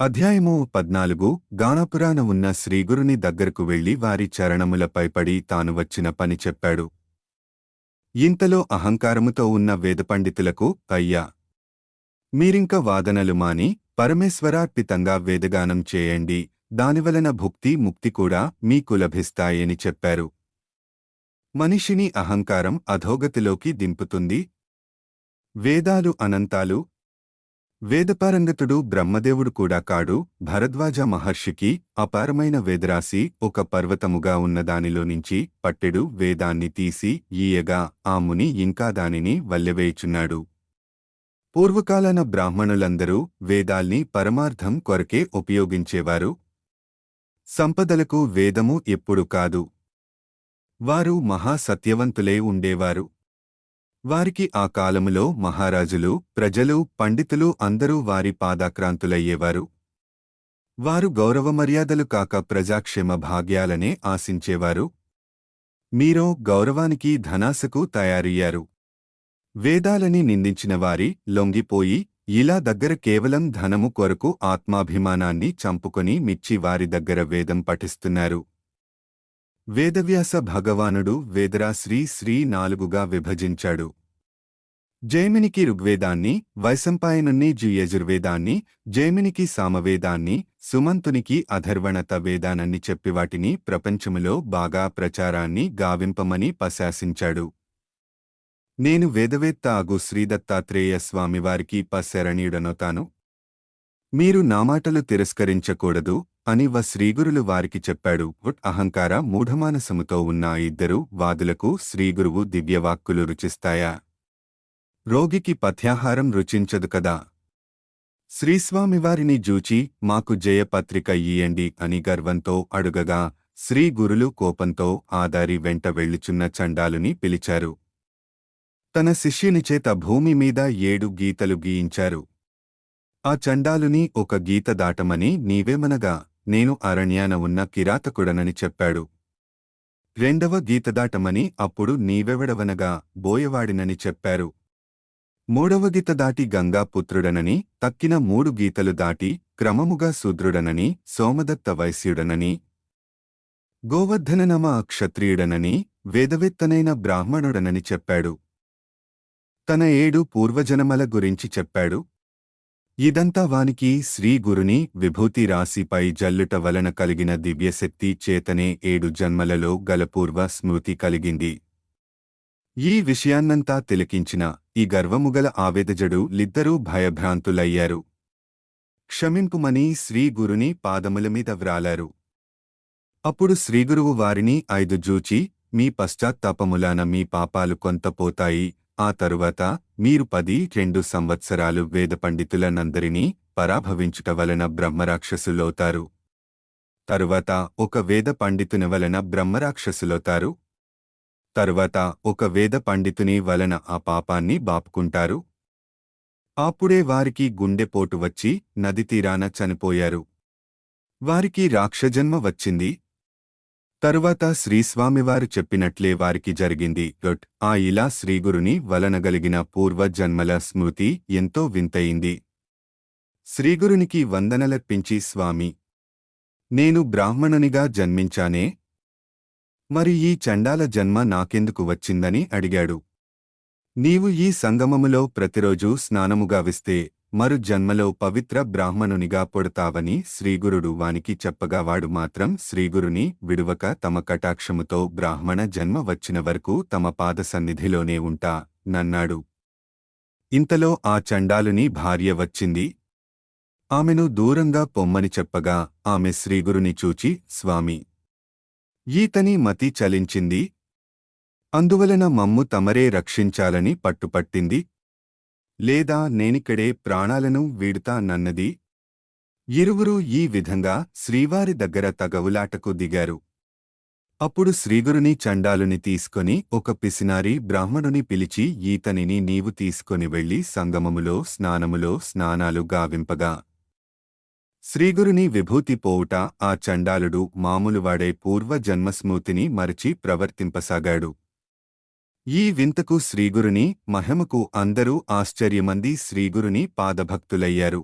అధ్యాయము పద్నాలుగు. గానపురాన ఉన్న శ్రీగురుని దగ్గరకు వెళ్ళి వారి చరణములపై పడి తాను వచ్చిన పని చెప్పాడు. ఇంతలో అహంకారముతో ఉన్న వేదపండితులకు అయ్యా! మీరింక వాదనలు మాని పరమేశ్వరార్పితంగా వేదగానం చేయండి. దానివలన భుక్తి ముక్తి కూడా మీకు లభిస్తాయని చెప్పారు. మనిషిని అహంకారం అధోగతిలోకి దింపుతుంది. వేదాలు అనంతాలు వేదపారంగతుడు బ్రహ్మదేవుడు కూడా కాడు. భరద్వాజ మహర్షికి అపారమైన వేదరాశి ఒక పర్వతముగా ఉన్నదానిలో నుంచి పట్టెడు వేదాన్ని తీసి ఈయగా ఆ ముని ఇంకా దానిని వల్లెవేయుచున్నాడు. పూర్వకాలన బ్రాహ్మణులందరూ వేదాల్ని పరమార్థం కొరకే ఉపయోగించేవారు. సంపదలకు వేదము ఎప్పుడు కాదు. వారు మహాసత్యవంతులే ఉండేవారు. వారికి ఆ కాలములో మహారాజులు ప్రజలు పండితులు అందరూ వారి పాదాక్రాంతులయ్యేవారు. వారు గౌరవమర్యాదలు కాక ప్రజాక్షేమ భాగ్యాలనే ఆశించేవారు. మీరో గౌరవానికి ధనాశకు తయారయ్యారు. వేదాలని నిందించిన వారి లొంగిపోయి ఇలా దగ్గర కేవలం ధనము కొరకు ఆత్మాభిమానాన్ని చంపుకొని మిచ్చి వారి దగ్గర వేదం పఠిస్తున్నారు. వేదవ్యాస భగవానుడు వేదరాశ్రీ శ్రీ నాలుగుగా విభజించాడు. జైమినికి ఋగ్వేదాన్ని వైశంపాయనుణ్ణి యజుర్వేదాన్ని జైమినికి సామవేదాన్ని సుమంతునికి అధర్వణత వేదానన్ని చెప్పివాటిని ప్రపంచములో బాగా ప్రచారాన్ని గావింపమని పశాసించాడు. నేను వేదవేత్త అగు శ్రీదత్తాత్రేయ స్వామివారికి పశరణీయుడనొతాను మీరు నా మాటలు తిరస్కరించకూడదు అని వ శ్రీగురులు వారికి చెప్పాడు. ఉట్ అహంకార మూఢమానసముతో ఉన్న ఇద్దరు వాదులకు శ్రీగురువు దివ్యవాక్కులు రుచిస్తాయా? రోగికి పథ్యాహారం రుచించదు కదా. శ్రీస్వామివారిని జూచి మాకు జయపత్రిక ఇయ్యండి అని గర్వంతో అడుగగా శ్రీగురులు కోపంతో ఆదారి వెంట వెళ్ళుచున్న చండాలుని పిలిచారు. తన శిష్యునిచేత భూమి మీద ఏడు గీతలు గీయించారు. ఆ చండాలుని ఒక గీత దాటమని నీవేమనగా నేను అరణ్యాన ఉన్న కిరాతకుడనని చెప్పాడు. రెండవ గీత దాటమని అప్పుడు నీవెవడవనగా బోయవాడినని చెప్పారు. మూడవ గీత దాటి గంగా పుత్రుడనని తక్కిన మూడు గీతలు దాటి క్రమముగా శూద్రుడనని సోమదత్త వైశ్యుడనని గోవర్ధననమ క్షత్రియుడనని వేదవేత్తనైన బ్రాహ్మణుడనని చెప్పాడు. తన ఏడు పూర్వజనమల గురించి చెప్పాడు. ఇదంతా వానికి శ్రీగురుని విభూతి రాశిపై జల్లుట వలన కలిగిన దివ్యశక్తి చేతనే ఏడు జన్మలలో గల పూర్వ స్మృతి కలిగింది. ఈ విషయాన్నంతా తిలకించిన ఈ గర్వముగల ఆవేదజడు లిద్దరూ భయభ్రాంతులయ్యారు. క్షమింపుమని శ్రీగురుని పాదముల మీద వ్రాలారు. అప్పుడు శ్రీగురువు వారిని ఐదు జూచి మీ పశ్చాత్తాపములాన మీ పాపాలు కొంత పోతాయి. ఆ తరువాత మీరు పది రెండు సంవత్సరాలు వేద పండితులనందరినీ పరాభవించుట వలన బ్రహ్మరాక్షసులవుతారు. తరువాత ఒక వేద పండితుని వలన బ్రహ్మరాక్షసులవుతారు. తరువాత ఒక వేద పండితుని వలన ఆ పాపాన్ని బాపుకుంటారు. అప్పుడే వారికి గుండెపోటు వచ్చి నదితీరాన చనిపోయారు. వారికి రాక్షజన్మ వచ్చింది. తరువాత శ్రీస్వామివారు చెప్పినట్లే వారికి జరిగింది. గట్ ఆ ఇలా శ్రీగురుని వలనగలిగిన పూర్వజన్మల స్మృతి ఎంతో వింతయింది శ్రీగురునికి వందనలర్పించి స్వామి నేను బ్రాహ్మణునిగా జన్మించానే మరి ఈ చండాల జన్మ నాకెందుకు వచ్చిందని అడిగాడు. నీవు ఈ సంగమములో ప్రతిరోజూ స్నానముగా విస్తే మరు జన్మలో పవిత్ర బ్రాహ్మణునిగా పొడతావని శ్రీగురుడు వానికి చెప్పగా వాడు మాత్రం శ్రీగురుని విడువక తమ కటాక్షముతో బ్రాహ్మణ జన్మ వచ్చిన వరకు తమ పాద సన్నిధిలోనే ఉంటా నన్నాడు. ఇంతలో ఆ చండాలుని భార్య వచ్చింది. ఆమెను దూరంగా పొమ్మని చెప్పగా ఆమె శ్రీగురుని చూచి స్వామి ఈతని మతి చలించింది. అందువలన మమ్ము తమరే రక్షించాలని పట్టుపట్టింది. లేదా నేనిక్కడే ప్రాణాలను వీడుతా నన్నది. ఇరువురు ఈ విధంగా శ్రీవారి దగ్గర తగవులాటకు దిగారు. అప్పుడు శ్రీగురుని చండాలుని తీసుకొని ఒక పిసినారి బ్రాహ్మణుని పిలిచి ఈతనిని నీవు తీసుకొని వెళ్ళి సంగమములో స్నానములో స్నానాలు గావింపగా శ్రీగురుని విభూతి పోవుట ఆ చండాలుడు మామూలువాడే పూర్వ జన్మస్మృతిని మరచి ప్రవర్తింపసాగాడు. ఈ వింతకు శ్రీగురుని మహిమకు అందరూ ఆశ్చర్యమంది శ్రీగురుని పాదభక్తులయ్యారు.